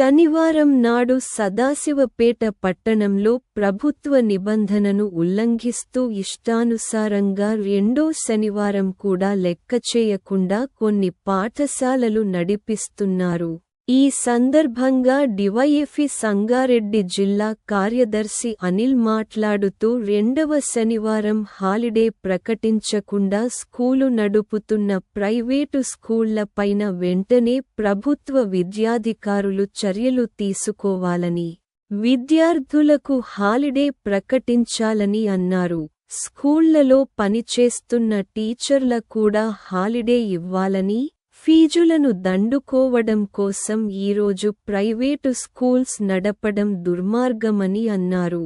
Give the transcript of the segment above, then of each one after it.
శనివారం నాడు సదాశివపేట పట్టణంలో ప్రభుత్వ నిబంధనను ఉల్లంఘిస్తూ ఇష్టానుసారంగా రెండో శనివారం కూడా లెక్క చేయకుండా కొన్ని పాఠశాలలు నడిపిస్తున్నారు. ఈ సందర్భంగా డివైఎఫ్ఇ సంగారెడ్డి జిల్లా కార్యదర్శి అనిల్ మాట్లాడుతూ రెండవ శనివారం హాలిడే ప్రకటించకుండా స్కూలు నడుపుతున్న ప్రైవేటు స్కూళ్ళపైన వెంటనే ప్రభుత్వ విద్యాధికారులు చర్యలు తీసుకోవాలని విద్యార్థులకు హాలిడే ప్రకటించాలని అన్నారు. స్కూళ్ళలో పనిచేస్తున్న టీచర్ల కూడా హాలిడే ఇవ్వాలని ఫీజులను దండుకోవడం కోసం ఈరోజు ప్రైవేటు స్కూల్స్ నడపడం దుర్మార్గమని అన్నారు.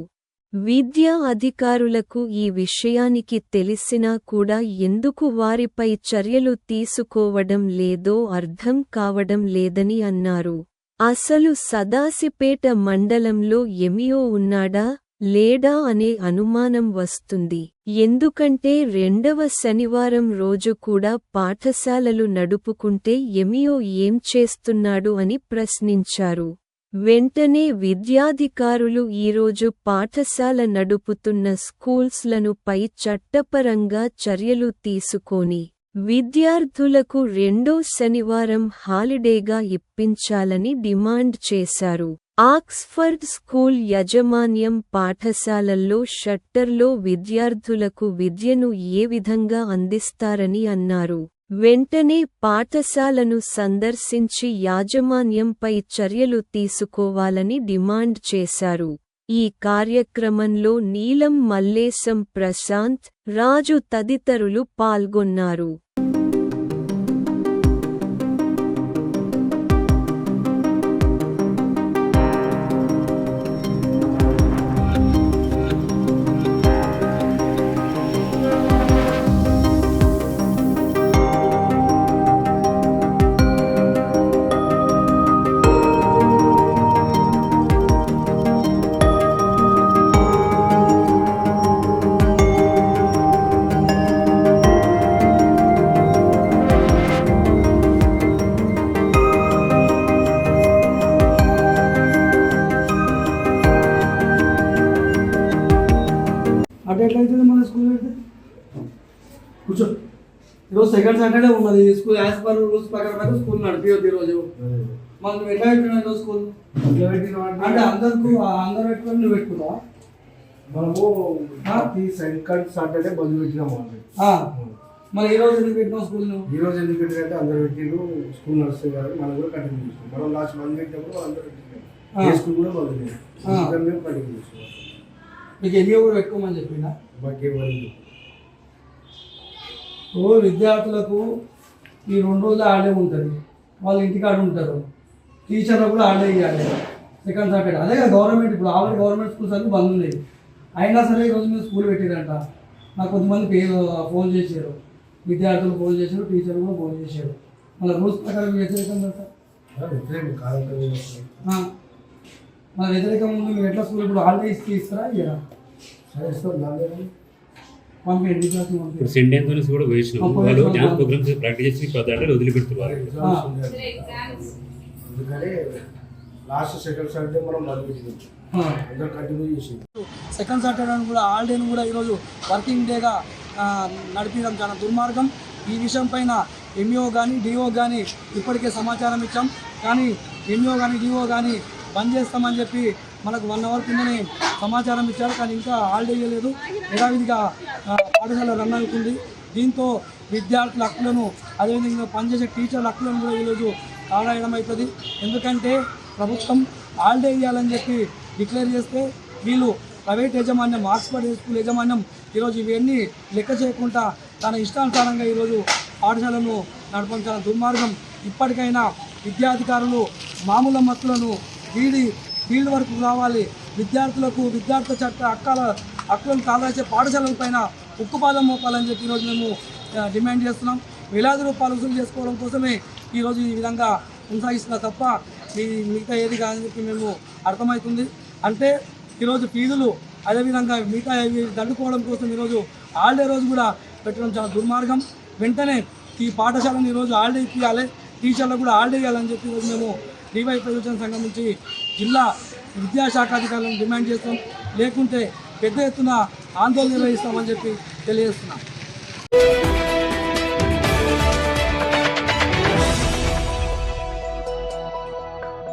విద్యా అధికారులకు ఈ విషయానికి తెలిసినా కూడా ఎందుకు వారిపై చర్యలు తీసుకోవడం లేదో అర్థం కావడం లేదని అన్నారు. అసలు సదాసిపేట మండలంలో ఎమియో ఉన్నాడా? లేడా అనే అనుమానం వస్తుంది. ఎందుకంటే రెండవ శనివారం రోజు కూడా పాఠశాలలు నడుపుకుంటే ఎమియో ఏం చేస్తున్నాడు అని ప్రశ్నించారు. వెంటనే విద్యాధికారులు ఈరోజు పాఠశాల నడుపుతున్న స్కూల్స్లను పై చట్టపరంగా చర్యలు తీసుకొని విద్యార్థులకు రెండో శనివారం హాలిడేగా ఇప్పించాలని డిమాండ్ చేశారు. ఆక్స్ఫర్డ్ స్కూల్ యాజమాన్యం పాఠశాలల్లో షట్టర్లో విద్యార్థులకు విద్యను ఏ విధంగా అందిస్తారని అన్నారు. వెంటనే పాఠశాలను సందర్శించి యాజమాన్యంపై చర్యలు తీసుకోవాలని డిమాండ్ చేశారు. ఈ కార్యక్రమంలో నీలం మల్లేశం ప్రశాంత్ రాజు తదితరులు పాల్గొన్నారు. అటు ఎట్లయితుంది మన స్కూల్ పెడితే కూర్చో. ఈరోజు సెకండ్ సాటర్డే ఉన్నది. స్కూల్ యాజ్ పర్ రూల్స్ ప్రకారం అయితే స్కూల్ నడిపియొద్దు ఈరోజు. మనం ఎట్లా పెట్టినావు ఈరోజు స్కూల్ అంటే అందరికి అందరు పెట్టుకొని నువ్వు పెట్టుకున్నావా? మనము సెకండ్ సాటర్డే బంద్ పెట్టినాము. మరి ఈ రోజు ఎందుకు పెట్టినావు స్కూల్ ఈ రోజు ఎందుకు పెట్టినట్టే అందరు పెట్టిండ్రు స్కూల్ నడుస్తుంది కాబట్టి మనం కూడా కంటిన్యూ చేస్తాం మనం లాస్ట్ బంద్ పెట్టినప్పుడు అందరూ పెట్టినాం స్కూల్ కూడా బంద్ ఆ. పెట్టినాం మేము కంటిన్యూ మీకు ఎన్ని కూడా పెట్టుకోమని చెప్పినా? ఓ విద్యార్థులకు ఈ రెండు రోజులు ఆడే ఉంటుంది వాళ్ళు ఇంటికాడ ఉంటారు. టీచర్లకు కూడా ఆడే ఇవ్వాలి సెకండ్ సాటర్డే. అదే కదా గవర్నమెంట్ ఇప్పుడు ఆల్రెడీ గవర్నమెంట్ స్కూల్స్ అన్ని బంద్ ఉన్నాయి. అయినా సరే ఈరోజు మీరు స్కూల్ పెట్టారంట. నాకు కొంతమంది పేరు ఫోన్ చేశారు. విద్యార్థులు ఫోన్ చేశారు టీచర్లు కూడా ఫోన్ చేశారు. మన రూల్స్ ప్రకారం వ్యతిరేకం కదా మన వ్యతిరేకం ముందు మీరు ఎట్లా స్కూల్ ఇప్పుడు హాలిడే ఇస్తే ఇస్తారా ఇయ్యరా? ఇప్పుడు కూడా వేసినాం వాళ్ళు. డ్యాన్స్ ప్రోగ్రామ్స్ ప్రాక్టీస్ చేసి పదార్థాలు వదిలిపెడుతున్నారు. అందుకని లాస్ట్ సెకండ్ సాటర్డే మనం బంద్ పెట్టినాం ఆ. అందరు కంటిన్యూ చేసి సెకండ్ సాటర్డే కూడా హాలిడేను కూడా ఈరోజు వర్కింగ్ డేగా నడిపించడం చాలా దుర్మార్గం. ఈ విషయం పైన ఎంఈఓ కానీ డిఓ కానీ ఇప్పటికే సమాచారం ఇచ్చాం. కానీ ఎంఈఓ కానీ డిఓ కానీ బంద్ చేస్తామని చెప్పి మనకు వన్ అవర్ కిందనే సమాచారం ఇచ్చారు. కానీ ఇంకా హాలిడే ఇవ్వలేదు. యథావిధిగా పాఠశాల రన్ అవుతుంది. దీంతో విద్యార్థుల హక్కులను అదేవిధంగా పనిచేసే టీచర్ల హక్కులను కూడా ఈరోజు ఆడాయడం అవుతుంది. ఎందుకంటే ప్రభుత్వం హాలిడే ఇవ్వాలని చెప్పి డిక్లేర్ చేస్తే వీళ్ళు ప్రైవేట్ యాజమాన్యం ఆక్స్ఫర్డ్ స్కూల్ యాజమాన్యం ఈరోజు ఇవన్నీ లెక్క చేయకుండా తన ఇష్టానుసారంగా ఈరోజు పాఠశాలను నడపడం చాలా దుర్మార్గం. ఇప్పటికైనా విద్యాధికారులు మామూలు మత్తులను వీడి ఫీల్డ్ వరకు రావాలి. విద్యార్థులకు విద్యార్థుల చట్ట అక్కల హక్కులను కాదాల్సే పాఠశాలల పైన ఉక్కుపాదం మోపాలని చెప్పి ఈరోజు మేము డిమాండ్ చేస్తున్నాం. వేలాది రూపాయలు వసూలు చేసుకోవడం కోసమే ఈరోజు ఈ విధంగా కొనసాగిస్తున్నా తప్ప మీ మిగతా ఏది కాదని చెప్పి మేము అర్థమవుతుంది. అంటే ఈరోజు ఫీజులు అదేవిధంగా మిగతా ఇవి దండుకోవడం కోసం ఈరోజు హాలిడే రోజు కూడా పెట్టడం చాలా దుర్మార్గం. వెంటనే ఈ పాఠశాలను ఈరోజు హాలిడే ఇప్పించాలి టీచర్లకు కూడా హాలిడే ఇవ్వాలని చెప్పి ఈరోజు మేము డివై ప్రయోజన సంఘం నుంచి జిల్లా విద్యాశాఖ అధికారులను డిమాండ్ చేస్తాం. లేకుంటే పెద్ద ఎత్తున ఆందోళన నిర్వహిస్తామని చెప్పి తెలియజేస్తున్నాం.